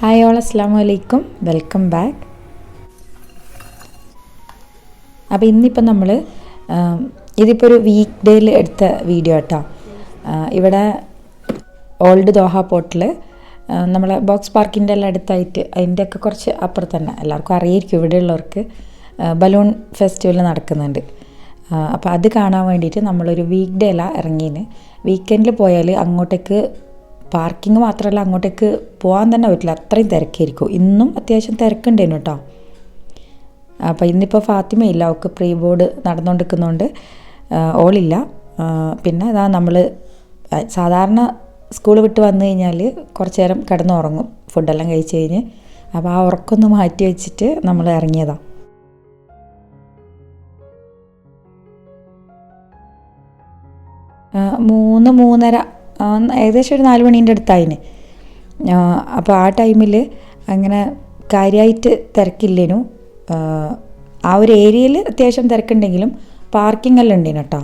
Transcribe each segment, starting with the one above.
Hi all അസ്സാം വലൈക്കും welcome back അപ്പോൾ ഇന്നിപ്പോൾ നമ്മൾ ഇതിപ്പോൾ ഒരു വീക്ക് ഡേയിൽ എടുത്ത വീഡിയോ കേട്ടോ ഇവിടെ ഓൾഡ് ദോഹ പോർട്ടിൽ നമ്മളെ ബോക്സ് പാർക്കിന്റെ എല്ലാം അടുത്തായിട്ട് അതിന്റെയൊക്കെ കുറച്ച് അപ്പുറത്ത് തന്നെ. എല്ലാവർക്കും അറിയായിരിക്കും ഇവിടെയുള്ളവർക്ക് ബലൂൺ ഫെസ്റ്റിവൽ നടക്കുന്നുണ്ട്. അപ്പോൾ അത് കാണാൻ വേണ്ടിയിട്ട് നമ്മളൊരു വീക്ക് ഡേ അല്ല ഇറങ്ങിന് വീക്കെൻഡിൽ പോയാൽ അങ്ങോട്ടേക്ക് പാർക്കിംഗ് മാത്രമല്ല അങ്ങോട്ടേക്ക് പോകാൻ തന്നെ പറ്റില്ല. അത്രയും തിരക്കായിരിക്കും. ഇന്നും അത്യാവശ്യം തിരക്കുണ്ടേനു കേട്ടോ. അപ്പോൾ ഇന്നിപ്പോൾ ഫാത്തിമയില്ല അവൾക്ക് പ്രീ ബോർഡ് നടന്നുകൊണ്ടിരിക്കുന്നതുകൊണ്ട് ഓളില്ല. പിന്നെ ഇതാ നമ്മൾ സാധാരണ സ്കൂൾ വിട്ട് വന്നു കഴിഞ്ഞാൽ കുറച്ച് നേരം കിടന്നുറങ്ങും. ഫുഡെല്ലാം കഴിച്ച് കഴിഞ്ഞ്. അപ്പോൾ ആ ഉറക്കൊന്ന് മാറ്റി വെച്ചിട്ട് നമ്മൾ ഇറങ്ങിയതാണ് മൂന്ന് മൂന്നര ഏകദേശം ഒരു നാല് മണീന്റെ അടുത്തായിന്. അപ്പോൾ ആ ടൈമിൽ അങ്ങനെ കാര്യമായിട്ട് തിരക്കില്ലേനു. ആ ഒരു ഏരിയയിൽ അത്യാവശ്യം തിരക്കുണ്ടെങ്കിലും പാർക്കിംഗ് എല്ലാം ഉണ്ടേനു കേട്ടോ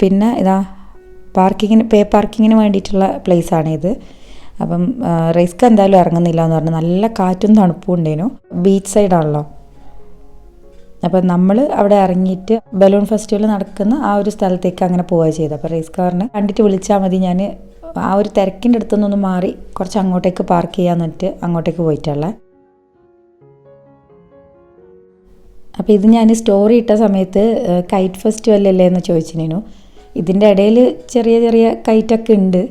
പിന്നെ ഇതാ പാർക്കിങ്ങിന് പേ പാർക്കിങ്ങിന് വേണ്ടിയിട്ടുള്ള പ്ലേസ് ഇത്. അപ്പം റിസ്ക് എന്തായാലും ഇറങ്ങുന്നില്ല എന്ന് പറഞ്ഞു നല്ല കാറ്റും തണുപ്പും ഉണ്ടേനു. ബീച്ച് സൈഡാണല്ലോ അപ്പം നമ്മൾ അവിടെ ഇറങ്ങിയിട്ട് ബലൂൺ ഫെസ്റ്റിവൽ നടക്കുന്ന ആ ഒരു സ്ഥലത്തേക്ക് അങ്ങനെ പോവുക ചെയ്തത്. അപ്പോൾ റേസ് കാറിന് കണ്ടിട്ട് വിളിച്ചാൽ മതി ഞാൻ ആ ഒരു തിരക്കിന്റെ അടുത്തുനിന്നൊന്ന് മാറി കുറച്ച് അങ്ങോട്ടേക്ക് പാർക്ക് ചെയ്യാന്ന് പറഞ്ഞിട്ട് അങ്ങോട്ടേക്ക് പോയിട്ടുള്ളത് അപ്പോൾ ഇത് ഞാൻ സ്റ്റോറി ഇട്ട സമയത്ത് കൈറ്റ് ഫെസ്റ്റിവൽ അല്ലേ എന്ന് ചോദിച്ചിരുന്നു. ഇതിന്റെ ഇടയിൽ ചെറിയ ചെറിയ കൈറ്റൊക്കെ ഉണ്ട്.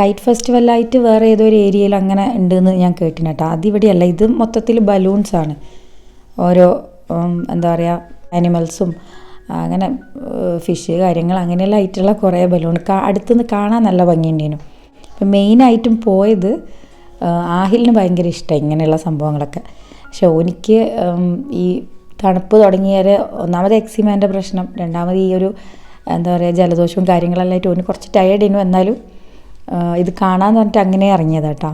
കൈറ്റ് ഫെസ്റ്റിവലായിട്ട് വേറെ ഏതോ ഒരു ഏരിയയിൽ അങ്ങനെ ഉണ്ടെന്ന് ഞാൻ കേട്ടിന് കേട്ടോ. അതിവിടെയല്ല ഇത് മൊത്തത്തിൽ ബലൂൺസാണ് ഓരോ എന്താ പറയുക ആനിമൽസും അങ്ങനെ ഫിഷ് കാര്യങ്ങൾ അങ്ങനെയെല്ലാം ആയിട്ടുള്ള കുറേ ബലൂൺ അടുത്തുനിന്ന് കാണാൻ നല്ല ഭംഗിയുണ്ടേനു. അപ്പം മെയിനായിട്ടും പോയത് ആഹിലിന് ഭയങ്കര ഇഷ്ടം ഇങ്ങനെയുള്ള സംഭവങ്ങളൊക്കെ. പക്ഷെ എനിക്ക് ഈ തണുപ്പ് തുടങ്ങിയാൽ ഒന്നാമത് എക്സിമാന്റെ പ്രശ്നം രണ്ടാമത് ഈ ഒരു എന്താ പറയുക ജലദോഷവും കാര്യങ്ങളെല്ലാം ആയിട്ട് ഓന് കുറച്ച് ടയേർഡ് ടയേർഡിനു എന്നാലും ഇത് കാണാമെന്ന് പറഞ്ഞിട്ട് അങ്ങനെ ഇറങ്ങിയതാട്ടോ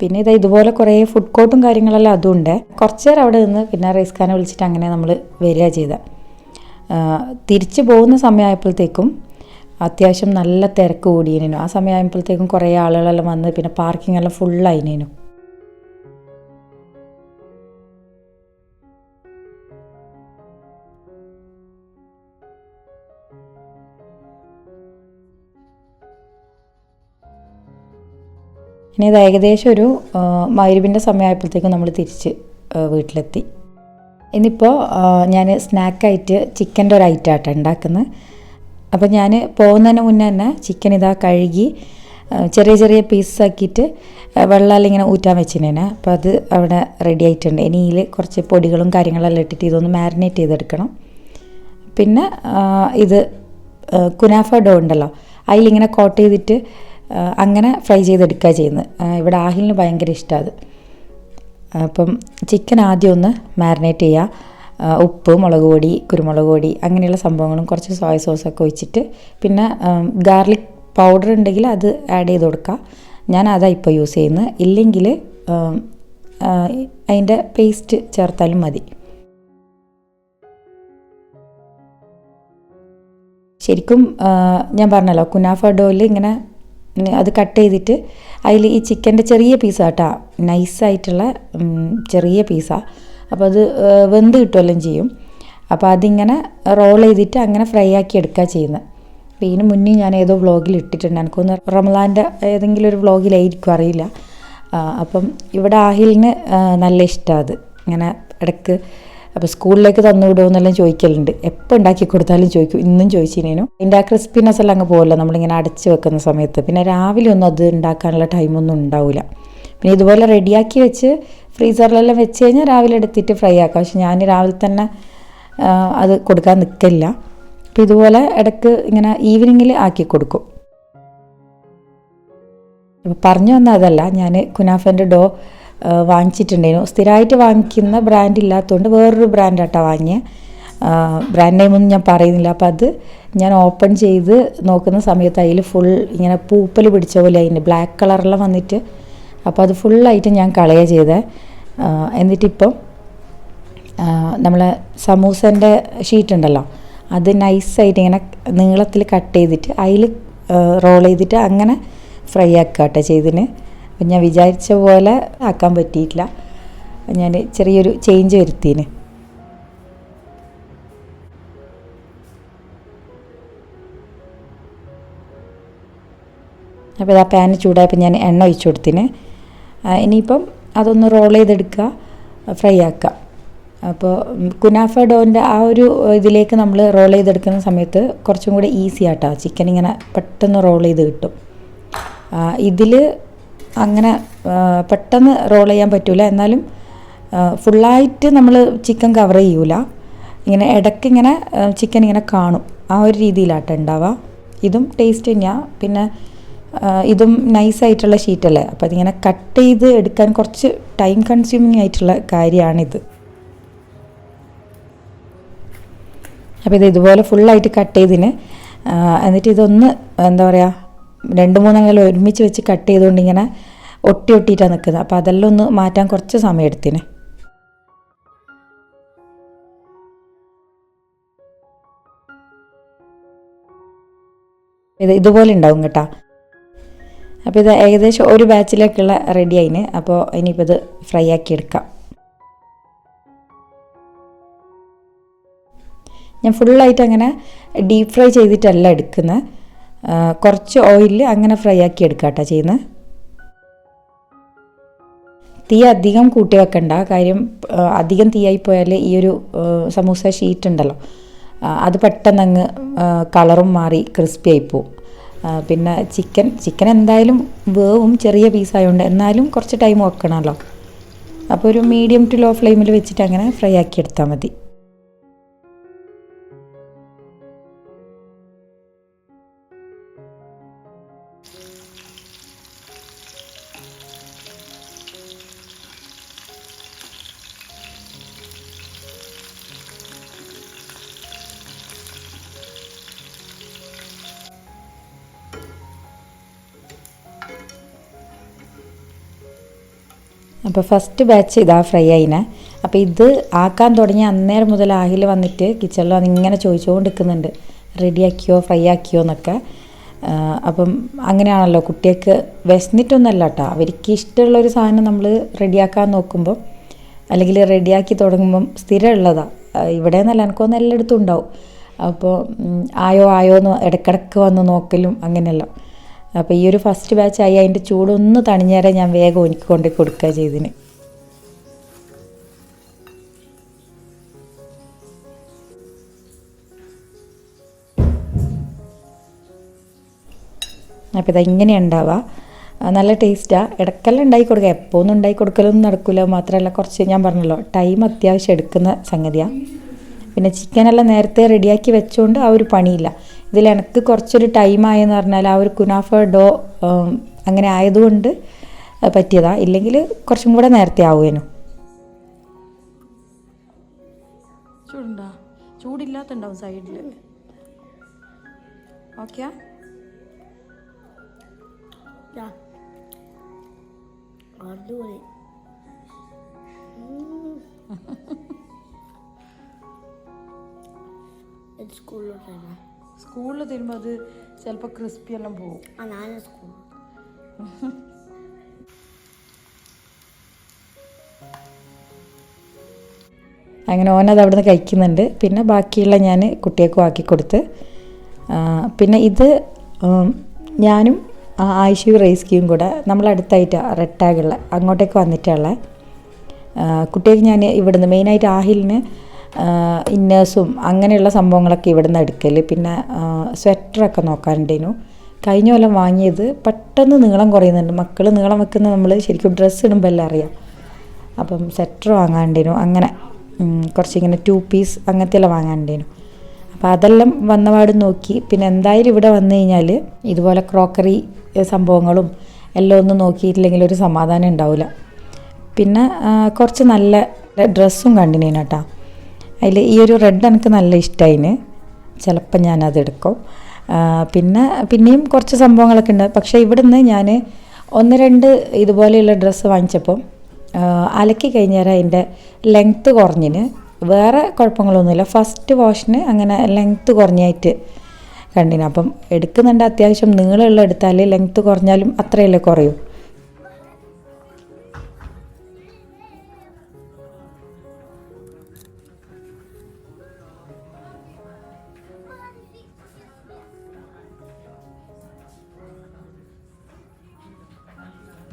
പിന്നെ ഇതാ ഇതുപോലെ കുറേ ഫുഡ് കോർട്ടും കാര്യങ്ങളെല്ലാം അതും ഉണ്ട് കുറച്ച് നേരം അവിടെ നിന്ന് പിന്നെ റൈസ് ഖാനെ വിളിച്ചിട്ട് അങ്ങനെ നമ്മൾ വരിക ചെയ്ത. തിരിച്ചു പോകുന്ന സമയമായപ്പോഴത്തേക്കും അത്യാവശ്യം നല്ല തിരക്ക് കൂടിയേനു ആ സമയമായപ്പോഴത്തേക്കും കുറേ ആളുകളെല്ലാം വന്ന് പിന്നെ പാർക്കിംഗ് എല്ലാം ഫുള്ളായിനേനു ഇനി ഇത് ഏകദേശം ഒരു മൈരുവിന്റെ സമയമായപ്പോഴത്തേക്കും നമ്മൾ തിരിച്ച് വീട്ടിലെത്തി. ഇന്നിപ്പോൾ ഞാൻ സ്നാക്കായിട്ട് ചിക്കന്റെ ഒരു ഐറ്റം ആട്ടോ ഉണ്ടാക്കുന്നത് അപ്പോൾ ഞാൻ പോകുന്നതിന് മുന്നേ തന്നെ ചിക്കൻ ഇതാ കഴുകി ചെറിയ ചെറിയ പീസസ് ആക്കിയിട്ട് വെള്ളമെല്ലാം ഇങ്ങനെ ഊറ്റാൻ വെച്ചിനേനെ. അപ്പോൾ അത് അവിടെ റെഡി ആയിട്ടുണ്ട്. ഇനി ഇതിൽ കുറച്ച് പൊടികളും കാര്യങ്ങളെല്ലാം ഇട്ടിട്ട് ഇതൊന്ന് മാരിനേറ്റ് ചെയ്തെടുക്കണം. പിന്നെ ഇത് കുനാഫ ഡോ ഉണ്ടല്ലോ അതിലിങ്ങനെ കോട്ട് ചെയ്തിട്ട് അങ്ങനെ ഫ്രൈ ചെയ്തെടുക്കുക ചെയ്യുന്നത്. ഇവിടെ ആഹിലിന് ഭയങ്കര ഇഷ്ടമാണ് അപ്പം ചിക്കൻ ആദ്യം ഒന്ന് മാരിനേറ്റ് ചെയ്യുക ഉപ്പ് മുളക് പൊടി കുരുമുളക് പൊടി അങ്ങനെയുള്ള സംഭവങ്ങളും കുറച്ച് സോയ സോസൊക്കെ ഒഴിച്ചിട്ട് പിന്നെ ഗാർലിക് പൗഡർ ഉണ്ടെങ്കിൽ അത് ആഡ് ചെയ്ത് കൊടുക്കുക ഞാൻ അതാണ് ഇപ്പോൾ യൂസ് ചെയ്യുന്നത്. ഇല്ലെങ്കിൽ അതിന്റെ പേസ്റ്റ് ചേർത്താലും മതി. ശരിക്കും ഞാൻ പറഞ്ഞല്ലോ കുനാഫ ഡോയിൽ ഇങ്ങനെ അത് കട്ട് ചെയ്തിട്ട് അതിൽ ഈ ചിക്കന്റെ ചെറിയ പീസാട്ടാ നൈസായിട്ടുള്ള ചെറിയ പീസാണ് അപ്പോൾ അത് വെന്ത് കിട്ടുമല്ലോ ചെയ്യും. അപ്പോൾ അതിങ്ങനെ റോൾ ചെയ്തിട്ട് അങ്ങനെ ഫ്രൈ ആക്കി എടുക്കുക ചെയ്യുന്നത് അപ്പോൾ ഇതിന് മുന്നേ ഞാൻ ഏതോ വ്ളോഗിൽ ഇട്ടിട്ടുണ്ട്. എനിക്കൊന്ന് റമലാന്റെ ഏതെങ്കിലും ഒരു വ്ളോഗിലായിരിക്കും അറിയില്ല. അപ്പം ഇവിടെ ആഹിലിന് നല്ല ഇഷ്ടമാണ് അത്. ഇങ്ങനെ ഇടയ്ക്ക് അപ്പോൾ സ്കൂളിലേക്ക് തന്നു വിടുമെന്നെല്ലാം ചോദിക്കലുണ്ട്. എപ്പോൾ ഉണ്ടാക്കി കൊടുത്താലും ചോദിക്കും. ഇന്നും ചോദിച്ചിനേനു. അതിന്റെ ആ ക്രിസ്പിനെസ് എല്ലാം അങ്ങ് പോകല്ലോ നമ്മളിങ്ങനെ അടച്ച് വെക്കുന്ന സമയത്ത്. പിന്നെ രാവിലെ ഒന്നും അത് ഉണ്ടാക്കാനുള്ള ടൈമൊന്നും ഉണ്ടാവില്ല പിന്നെ ഇതുപോലെ റെഡിയാക്കി വെച്ച് ഫ്രീസറിലെല്ലാം വെച്ച് കഴിഞ്ഞാൽ രാവിലെ എടുത്തിട്ട് ഫ്രൈ ആക്കാം. പക്ഷെ ഞാൻ രാവിലെ തന്നെ അത് കൊടുക്കാൻ നിൽക്കില്ല അപ്പോൾ ഇതുപോലെ ഇടയ്ക്ക് ഇങ്ങനെ ഈവനിങ്ങിൽ ആക്കി കൊടുക്കും. പറഞ്ഞു വന്ന അതല്ല. ഞാൻ കുനാഫന്റെ ഡോ വാങ്ങിച്ചിട്ടുണ്ടായിരുന്നു. സ്ഥിരമായിട്ട് വാങ്ങിക്കുന്ന ബ്രാൻഡ് ഇല്ലാത്തതുകൊണ്ട് വേറൊരു ബ്രാൻഡാട്ടാണ് വാങ്ങിയത് ബ്രാൻഡ് നെയിമൊന്നും ഞാൻ പറയുന്നില്ല. അപ്പോൾ അത് ഞാൻ ഓപ്പൺ ചെയ്ത് നോക്കുന്ന സമയത്ത് അതിൽ ഫുൾ ഇങ്ങനെ പൂപ്പൽ പിടിച്ച പോലെ അതിന്റെ ബ്ലാക്ക് കളറെല്ലാം വന്നിട്ട് അപ്പോൾ അത് ഫുള്ളായിട്ട് ഞാൻ കളയുക ചെയ്തേ. ആ, എന്നിട്ടിപ്പം നമ്മളെ സമൂസന്റെ ഷീറ്റ് ഉണ്ടല്ലോ അത് നൈസായിട്ട് ഇങ്ങനെ നീളത്തിൽ കട്ട് ചെയ്തിട്ട് അതിൽ റോൾ ചെയ്തിട്ട് അങ്ങനെ ഫ്രൈ ആക്കുക കേട്ടോ ചെയ്തിന്. അപ്പം ഞാൻ വിചാരിച്ച പോലെ ആക്കാൻ പറ്റിയിട്ടില്ല. ഞാൻ ചെറിയൊരു ചേഞ്ച് വരുത്തീന്. അപ്പോൾ ആ പാൻ ചൂടായപ്പോൾ ഞാൻ എണ്ണ ഒഴിച്ചു കൊടുത്തിന്. ഇനിയിപ്പം അതൊന്ന് റോൾ ചെയ്തെടുക്കുക ഫ്രൈ ആക്കുക. അപ്പോൾ കുനാഫ ഡോന്റെ ആ ഒരു ഇതിലേക്ക് നമ്മൾ റോൾ ചെയ്തെടുക്കുന്ന സമയത്ത് കുറച്ചും കൂടെ ഈസി ആട്ടോ. ചിക്കൻ ഇങ്ങനെ പെട്ടെന്ന് റോൾ ചെയ്ത് കിട്ടും. ഇതിൽ അങ്ങനെ പെട്ടെന്ന് റോൾ ചെയ്യാൻ പറ്റില്ല എന്നാലും ഫുള്ളായിട്ട് നമ്മൾ ചിക്കൻ കവർ ചെയ്യൂല. ഇങ്ങനെ ഇടയ്ക്ക് ഇങ്ങനെ ചിക്കൻ ഇങ്ങനെ കാണും. ആ ഒരു രീതിയിലാട്ടോ ഉണ്ടാവുക ഇതും ടേസ്റ്റ് തന്നെയാണ് പിന്നെ ഇതും നൈസായിട്ടുള്ള ഷീറ്റല്ലേ അപ്പോൾ അതിങ്ങനെ കട്ട് ചെയ്ത് എടുക്കാൻ കുറച്ച് ടൈം കൺസ്യൂമിങ് ആയിട്ടുള്ള കാര്യമാണിത് അപ്പോൾ ഇത് ഇതുപോലെ ഫുള്ളായിട്ട് കട്ട് ചെയ്തിന് എന്നിട്ട് ഇതൊന്ന് എന്താ പറയുക രണ്ട് മൂന്നെണ്ണം ഒരുമിച്ച് വെച്ച് കട്ട് ചെയ്തുകൊണ്ട് ഇങ്ങനെ ഒട്ടി ഒട്ടിയിട്ടാണ് നിൽക്കുന്നത്. അപ്പോൾ അതെല്ലാം ഒന്ന് മാറ്റാൻ കുറച്ച് സമയം എടുത്തിന്. ഇത് ഇതുപോലെ ഉണ്ടാവും കേട്ടോ. അപ്പോൾ ഇത് ഏകദേശം ഒരു ബാച്ചിലേക്കുള്ള റെഡി ആയിന്. അപ്പോൾ ഇനിയിപ്പോൾ ഇത് ഫ്രൈ ആക്കി എടുക്കാം. ഞാൻ ഫുള്ളായിട്ട് അങ്ങനെ ഡീപ് ഫ്രൈ ചെയ്തിട്ടല്ല എടുക്കുന്നത് കുറച്ച് ഓയിലിൽ അങ്ങനെ ഫ്രൈ ആക്കി എടുക്കുക കേട്ടോ ചെയ്യുന്നത് തീ അധികം കൂട്ടി വെക്കണ്ട. കാര്യം അധികം തീയായി പോയാൽ ഈ ഒരു സമൂസ ഷീറ്റ് ഉണ്ടല്ലോ. അത് പെട്ടെന്ന് അങ്ങ് കളറും മാറി ക്രിസ്പി ആയി പോവും. ആ, പിന്നെ ചിക്കൻ ചിക്കൻ എന്തായാലും വേവും ചെറിയ പീസായതുകൊണ്ട് എന്നാലും കുറച്ച് ടൈം വെക്കണമല്ലോ അപ്പോൾ ഒരു മീഡിയം ടു ലോ ഫ്ലെയിമിൽ വെച്ചിട്ട് അങ്ങനെ ഫ്രൈ ആക്കി എടുത്താൽ മതി. അപ്പോൾ ഫസ്റ്റ് ബാച്ച് ഇതാ ഫ്രൈ ആയിനെ. അപ്പോൾ ഇത് ആക്കാൻ തുടങ്ങിയ അന്നേരം മുതൽ ആഹിൽ വന്നിട്ട് കിച്ചണിൽ അതിങ്ങനെ ഇങ്ങനെ ചോദിച്ചുകൊണ്ട് നിൽക്കുന്നുണ്ട് റെഡിയാക്കിയോ ഫ്രൈ ആക്കിയോ എന്നൊക്കെ. അപ്പം അങ്ങനെയാണല്ലോ കുട്ടികൾക്ക് വിശന്നിട്ടൊന്നല്ല കേട്ടോ അവർക്ക് ഇഷ്ടമുള്ളൊരു സാധനം നമ്മൾ റെഡിയാക്കാൻ നോക്കുമ്പോൾ അല്ലെങ്കിൽ റെഡിയാക്കി തുടങ്ങുമ്പം സ്ഥിരമുള്ളതാണ് ഇവിടെ നിന്നല്ല എനിക്കൊന്നും എല്ലായിടത്തും ഉണ്ടാവും. അപ്പോൾ ആയോ ആയോ എന്ന് ഇടയ്ക്കിടയ്ക്ക് വന്ന് നോക്കലും അങ്ങനെയല്ലോ. അപ്പോൾ ഈ ഒരു ഫസ്റ്റ് ബാച്ച് ആയി അതിന്റെ ചൂടൊന്ന് തണിഞ്ഞേരെ ഞാൻ വേഗം എനിക്ക് കൊണ്ട് കൊടുക്കുക ചെയ്തിന്. അപ്പോൾ ഇത് ഇങ്ങനെ ഉണ്ടാവുക നല്ല ടേസ്റ്റാണ് ഇടയ്ക്കെല്ലാം ഉണ്ടാക്കി കൊടുക്കുക എപ്പോൾ ഒന്നും ഉണ്ടാക്കി കൊടുക്കലൊന്നും നടക്കില്ല മാത്രമല്ല കുറച്ച് ഞാൻ പറഞ്ഞല്ലോ ടൈം അത്യാവശ്യം എടുക്കുന്ന സംഗതിയാണ് പിന്നെ ചിക്കനെല്ലാം നേരത്തെ റെഡിയാക്കി വെച്ചുകൊണ്ട് ആ ഒരു പണിയില്ല. ഇതിൽ എനിക്ക് കുറച്ചൊരു ടൈമായെന്ന് പറഞ്ഞാൽ ആ ഒരു കുനാഫ ഡോ അങ്ങനെ ആയതുകൊണ്ട് പറ്റിയതാ. ഇല്ലെങ്കിൽ കുറച്ചും കൂടെ നേരത്തെ ആവുമേനു ചൂടുണ്ടോ? ചൂടില്ലാത്തുണ്ടാവും സൈഡിൽ ഓക്കെ. അടിപൊളി. ഇത് സ്കൂളിലോട്ടല്ല സ്കൂളിൽ തരുമ്പോൾ അത് ചിലപ്പോൾ ക്രിസ്പി എല്ലാം പോകും ആ ഞാൻ സ്കൂൾ അങ്ങനെ ഓനത് അവിടെ നിന്ന് കഴിക്കുന്നുണ്ട്. പിന്നെ ബാക്കിയുള്ള ഞാൻ കുട്ടികൾക്കും ആക്കി കൊടുത്ത് പിന്നെ ഇത് ഞാനും ആ, ആയിഷയും റേസ്കിയും കൂടെ നമ്മളടുത്തായിട്ട് റെഡ് ടാഗുള്ള അങ്ങോട്ടേക്ക് വന്നിട്ടുള്ള കുട്ടികൾക്ക് ഞാൻ ഇവിടുന്ന് മെയിനായിട്ട് ആഹിലിന് ഇന്നേഴ്സും അങ്ങനെയുള്ള സംഭവങ്ങളൊക്കെ ഇവിടുന്ന് എടുക്കൽ പിന്നെ സ്വെറ്ററൊക്കെ നോക്കാനുണ്ടേനു കഴിഞ്ഞ കൊല്ലം വാങ്ങിയത് പെട്ടെന്ന് നീളം കുറയുന്നുണ്ട്. മക്കൾ നീളം വെക്കുന്ന നമ്മൾ ശരിക്കും ഡ്രസ്സ് ഇടുമ്പോൾ എല്ലാം അറിയാം. അപ്പം സെറ്റർ വാങ്ങാണ്ടേനു അങ്ങനെ കുറച്ചിങ്ങനെ ടു പീസ് അങ്ങനത്തെ എല്ലാം വാങ്ങാണ്ടേനു അപ്പോൾ അതെല്ലാം വന്നപാട് നോക്കി. പിന്നെ എന്തായാലും ഇവിടെ വന്നു കഴിഞ്ഞാൽ ഇതുപോലെ ക്രോക്കറി സംഭവങ്ങളും എല്ലാം ഒന്നും നോക്കിയിട്ടില്ലെങ്കിൽ ഒരു സമാധാനം ഉണ്ടാവില്ല പിന്നെ കുറച്ച് നല്ല ഡ്രസ്സും കണ്ടിനേനു കേട്ടോ. അതിൽ ഈ ഒരു റെഡ് എനിക്ക് നല്ല ഇഷ്ടമായിന് ചിലപ്പോൾ ഞാനത് എടുക്കും. പിന്നെ പിന്നെയും കുറച്ച് സംഭവങ്ങളൊക്കെ ഉണ്ട് പക്ഷേ ഇവിടുന്ന് ഞാൻ ഒന്ന് രണ്ട് ഇതുപോലെയുള്ള ഡ്രസ്സ് വാങ്ങിച്ചപ്പം അലക്കി കഴിഞ്ഞാൽ അതിന്റെ ലെങ്ത്ത് കുറഞ്ഞിന്. വേറെ കുഴപ്പങ്ങളൊന്നുമില്ല. ഫസ്റ്റ് വാഷിന് അങ്ങനെ ലെങ്ത്ത് കുറഞ്ഞായിട്ട് കണ്ടിന്. അപ്പം എടുക്കുന്നുണ്ട് അത്യാവശ്യം. നീളമുള്ള എടുത്താൽ ലെങ്ത്ത് കുറഞ്ഞാലും അത്രയല്ലേ കുറയൂ.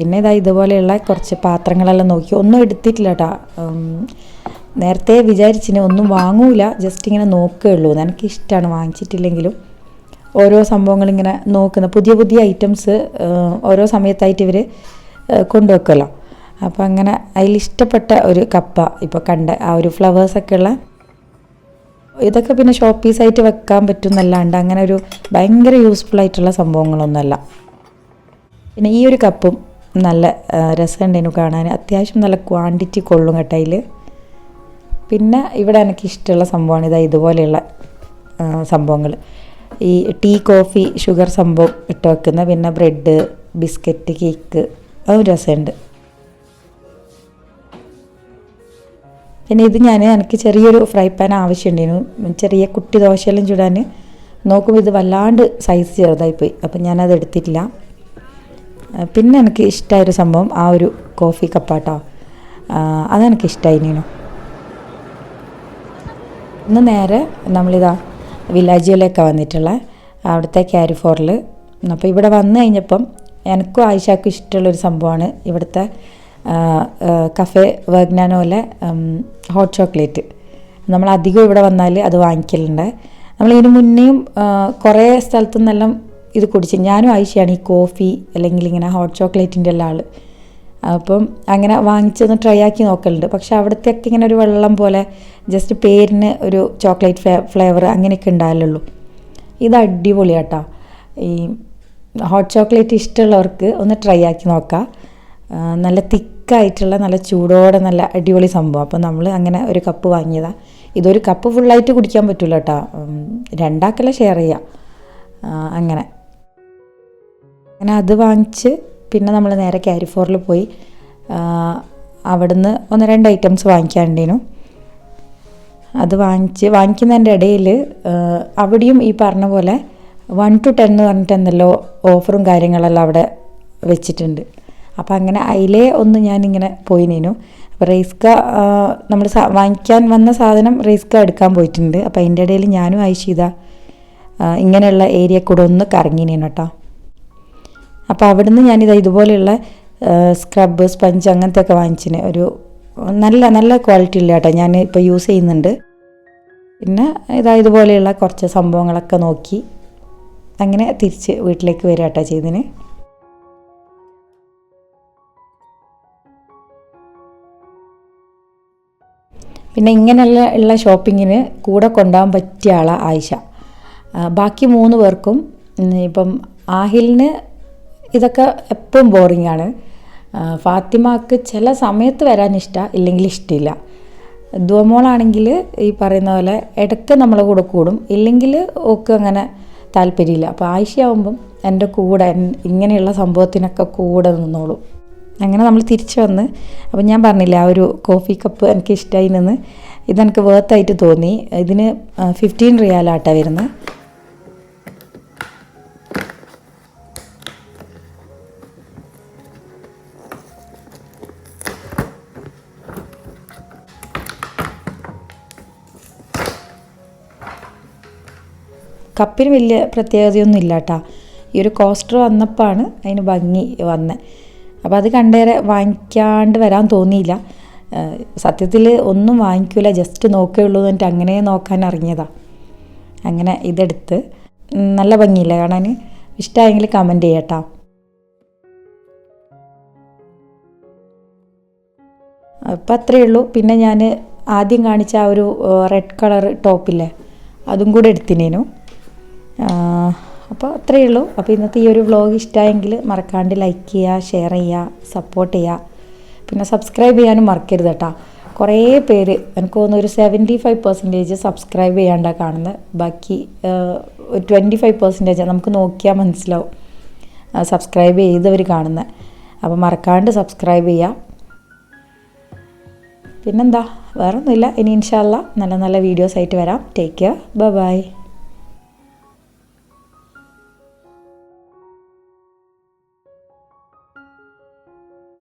പിന്നെ ഇതാ ഇതുപോലെയുള്ള കുറച്ച് പാത്രങ്ങളെല്ലാം നോക്കി. ഒന്നും എടുത്തിട്ടില്ല കേട്ടോ നേരത്തെ വിചാരിച്ചിന് ഒന്നും വാങ്ങൂല ജസ്റ്റ് ഇങ്ങനെ നോക്കുകയുള്ളൂ. എനിക്ക് ഇഷ്ടമാണ് വാങ്ങിച്ചിട്ടില്ലെങ്കിലും ഓരോ സംഭവങ്ങൾ ഇങ്ങനെ നോക്കുന്ന പുതിയ പുതിയ ഐറ്റംസ് ഓരോ സമയത്തായിട്ട് ഇവർ കൊണ്ടുവെക്കുമല്ലോ അപ്പോൾ അങ്ങനെ അതിൽ ഇഷ്ടപ്പെട്ട ഒരു കപ്പ ഇപ്പോൾ കണ്ട ആ ഒരു ഫ്ലവേഴ്സൊക്കെ ഉള്ള ഇതൊക്കെ പിന്നെ ഷോപ്പ് പീസായിട്ട് വെക്കാൻ പറ്റുന്നല്ലാണ്ട് അങ്ങനെ ഒരു ഭയങ്കര യൂസ്ഫുൾ ആയിട്ടുള്ള സംഭവങ്ങളൊന്നുമല്ല. പിന്നെ ഈ ഒരു കപ്പും നല്ല രസമുണ്ടായിരുന്നു കാണാൻ. അത്യാവശ്യം നല്ല ക്വാണ്ടിറ്റി കൊള്ളും കേട്ടതിൽ പിന്നെ ഇവിടെ എനിക്ക് ഇഷ്ടമുള്ള സംഭവമാണ് ഇതാ ഇതുപോലെയുള്ള സംഭവങ്ങൾ ഈ ടീ കോഫി ഷുഗർ സംഭവം ഇട്ട് വെക്കുന്ന പിന്നെ ബ്രെഡ് ബിസ്ക്കറ്റ് കേക്ക് അതും രസമുണ്ട്. പിന്നെ ഇത് ഞാൻ എനിക്ക് ചെറിയൊരു ഫ്രൈ പാൻ ആവശ്യമുണ്ടായിരുന്നു ചെറിയ കുട്ടി ദോശയെല്ലാം ചുടാൻ നോക്കുമ്പോൾ ഇത് വല്ലാണ്ട് സൈസ് ചെറുതായിപ്പോയി. അപ്പം ഞാനത് എടുത്തിട്ടില്ല. പിന്നെ എനിക്ക് ഇഷ്ടമായൊരു സംഭവം ആ ഒരു കോഫി കപ്പാട്ടോ. അതെനിക്ക് ഇഷ്ടമായിരുന്നു ഇന്ന് നേരെ നമ്മളിതാ വില്ലാജിയിലേക്കാണ് വന്നിട്ടുള്ളത് അവിടുത്തെ ക്യാരിഫോറിൽ അപ്പോൾ ഇവിടെ വന്നു കഴിഞ്ഞപ്പം എനിക്കും ആയിഷാക്കും ഇഷ്ടമുള്ളൊരു സംഭവമാണ് ഇവിടുത്തെ കഫേ വേഗ്നാനോലെ ഹോട്ട് ചോക്ലേറ്റ്. നമ്മൾ അധികം ഇവിടെ വന്നാൽ അത് വാങ്ങിക്കലുണ്ട്. നമ്മൾ ഇതിന് മുന്നേയും കുറേ സ്ഥലത്തു നിന്നെല്ലാം ഇത് കുടിച്ച് ഞാനും ആയിഷയാണ് ഈ കോഫി അല്ലെങ്കിൽ ഇങ്ങനെ ഹോട്ട് ചോക്ലേറ്റിന്റെ എല്ലാ ആൾ അപ്പം അങ്ങനെ വാങ്ങിച്ചൊന്ന് ട്രൈ ആക്കി നോക്കലുണ്ട്. പക്ഷെ അവിടുത്തെയൊക്കെ ഇങ്ങനെ ഒരു വെള്ളം പോലെ ജസ്റ്റ് പേരിന് ഒരു ചോക്ലേറ്റ് ഫ്ലേ ഫ്ലേവർ അങ്ങനെയൊക്കെ ഉണ്ടായാലുള്ളൂ ഇത് അടിപൊളിയാട്ടോ. ഈ ഹോട്ട് ചോക്ലേറ്റ് ഇഷ്ടമുള്ളവർക്ക് ഒന്ന് ട്രൈ ആക്കി നോക്കാം. നല്ല തിക്കായിട്ടുള്ള നല്ല ചൂടോടെ നല്ല അടിപൊളി സംഭവം. അപ്പോൾ നമ്മൾ അങ്ങനെ ഒരു കപ്പ് വാങ്ങിയതാണ് ഇതൊരു കപ്പ് ഫുള്ളായിട്ട് കുടിക്കാൻ പറ്റില്ല കേട്ടോ രണ്ടാക്കല്ല ഷെയർ ചെയ്യാം. അങ്ങനെ. അങ്ങനെ അത് വാങ്ങിച്ച് പിന്നെ നമ്മൾ നേരെ കാരിഫോറിൽ പോയി. അവിടുന്ന് ഒന്ന് രണ്ട് ഐറ്റംസ് വാങ്ങിക്കാണ്ടേനു അത് വാങ്ങിച്ച് വാങ്ങിക്കുന്നതിന്റെ ഇടയിൽ അവിടെയും ഈ പറഞ്ഞ പോലെ വൺ ടു ടെൻ എന്ന് പറഞ്ഞിട്ട് എന്തല്ലോ ഓഫറും കാര്യങ്ങളെല്ലാം അവിടെ വെച്ചിട്ടുണ്ട്. അപ്പോൾ അങ്ങനെ അതിലേ ഒന്ന് ഞാനിങ്ങനെ പോയിനേനു. അപ്പോൾ റേസ്ക നമ്മൾ വാങ്ങിക്കാൻ വന്ന സാധനം റേസ്ക എടുക്കാൻ പോയിട്ടുണ്ട്. അപ്പോൾ അതിന്റെ ഇടയിൽ ഞാനും ആയിഷീത ഇങ്ങനെയുള്ള ഏരിയ കൂടെ ഒന്ന് കറങ്ങിനേനു കേട്ടോ അപ്പോൾ അവിടുന്ന് ഞാനിത് ഇതുപോലെയുള്ള സ്ക്രബ് സ്പഞ്ച് അങ്ങനത്തെ ഒക്കെ വാങ്ങിച്ചിന്. ഒരു നല്ല നല്ല ക്വാളിറ്റി ഉള്ള കേട്ടോ. ഞാൻ ഇപ്പോൾ യൂസ് ചെയ്യുന്നുണ്ട്. പിന്നെ ഇതാ ഇതുപോലെയുള്ള കുറച്ച് സംഭവങ്ങളൊക്കെ നോക്കി അങ്ങനെ തിരിച്ച് വീട്ടിലേക്ക് വരിക കേട്ടോ ചെയ്തിന്. പിന്നെ ഇങ്ങനെയുള്ള ഉള്ള ഷോപ്പിങ്ങിന് കൂടെ കൊണ്ടുപോകാൻ പറ്റിയ ആളാണ് ആയിഷ. ബാക്കി മൂന്ന് പേർക്കും ഇപ്പം ആഹിലിന് ഇതൊക്കെ എപ്പോഴും ആ, ഫാത്തിമാക്ക് ചില സമയത്ത് വരാൻ ഇഷ്ടമാണ് ഇല്ലെങ്കിൽ ഇഷ്ടമില്ല ദുവമോളാണെങ്കിൽ ഈ പറയുന്ന പോലെ ഇടയ്ക്ക് നമ്മളെ കൂടെ കൂടും ഇല്ലെങ്കിൽ ഓക്ക് അങ്ങനെ താല്പര്യമില്ല. അപ്പോൾ ആയിഷയാവുമ്പം എന്റെ കൂടെ ഇങ്ങനെയുള്ള സംഭവത്തിനൊക്കെ കൂടെ നിന്നോളും. അങ്ങനെ നമ്മൾ തിരിച്ചു വന്ന് അപ്പം ഞാൻ പറഞ്ഞില്ല ആ ഒരു കോഫി കപ്പ് എനിക്ക് ഇഷ്ടമായി നിന്ന് ഇതെനിക്ക് വേർത്തായിട്ട് തോന്നി. ഇതിന് ഫിഫ്റ്റീൻ റിയാലാട്ടാണ് വരുന്നത്. കപ്പിന് വലിയ പ്രത്യേകതയൊന്നും ഇല്ല കേട്ടോ ഈ ഒരു കോസ്റ്റർ വന്നപ്പോഴാണ് അതിന് ഭംഗി വന്നത് അപ്പോൾ അത് കണ്ടേരെ വാങ്ങിക്കാണ്ട് വരാൻ തോന്നിയില്ല. സത്യത്തിൽ ഒന്നും വാങ്ങിക്കൂല ജസ്റ്റ് നോക്കേ ഉള്ളൂ എന്നിട്ട് അങ്ങനെ നോക്കാൻ ഇറങ്ങിയതാണ് അങ്ങനെ ഇതെടുത്ത് നല്ല ഭംഗിയില്ല കാണാൻ? ഇഷ്ടമായെങ്കിൽ കമന്റ് ചെയ്യട്ടോ. അപ്പം അത്രയേ ഉള്ളൂ. പിന്നെ ഞാൻ ആദ്യം കാണിച്ച ആ ഒരു റെഡ് കളർ ടോപ്പില്ലേ അതും കൂടെ എടുത്തിനേനു. അപ്പോൾ അത്രയേ ഉള്ളൂ. അപ്പോൾ ഇന്നത്തെ ഈ ഒരു വ്ളോഗ് ഇഷ്ടമായെങ്കിൽ മറക്കാണ്ട് ലൈക്ക് ചെയ്യുക ഷെയർ ചെയ്യുക സപ്പോർട്ട് ചെയ്യുക പിന്നെ സബ്സ്ക്രൈബ് ചെയ്യാനും മറക്കരുത് കേട്ടോ. കുറേ പേര് എനിക്ക് തോന്നുന്നു ഒരു സെവന്റി ഫൈവ് പെർസെന്റേജ് സബ്സ്ക്രൈബ് ചെയ്യാണ്ടാണ് കാണുന്നത് ബാക്കി ട്വന്റി ഫൈവ് പെർസെന്റേജ് നമുക്ക് നോക്കിയാൽ മനസ്സിലാവും. സബ്സ്ക്രൈബ് ചെയ്തവർ കാണുന്നത് അപ്പോൾ മറക്കാണ്ട് സബ്സ്ക്രൈബ് ചെയ്യുക പിന്നെന്താ? വേറൊന്നുമില്ല. ഇനി ഇൻഷാല്ല നല്ല നല്ല വീഡിയോസ് ആയിട്ട് വരാം. Take care bye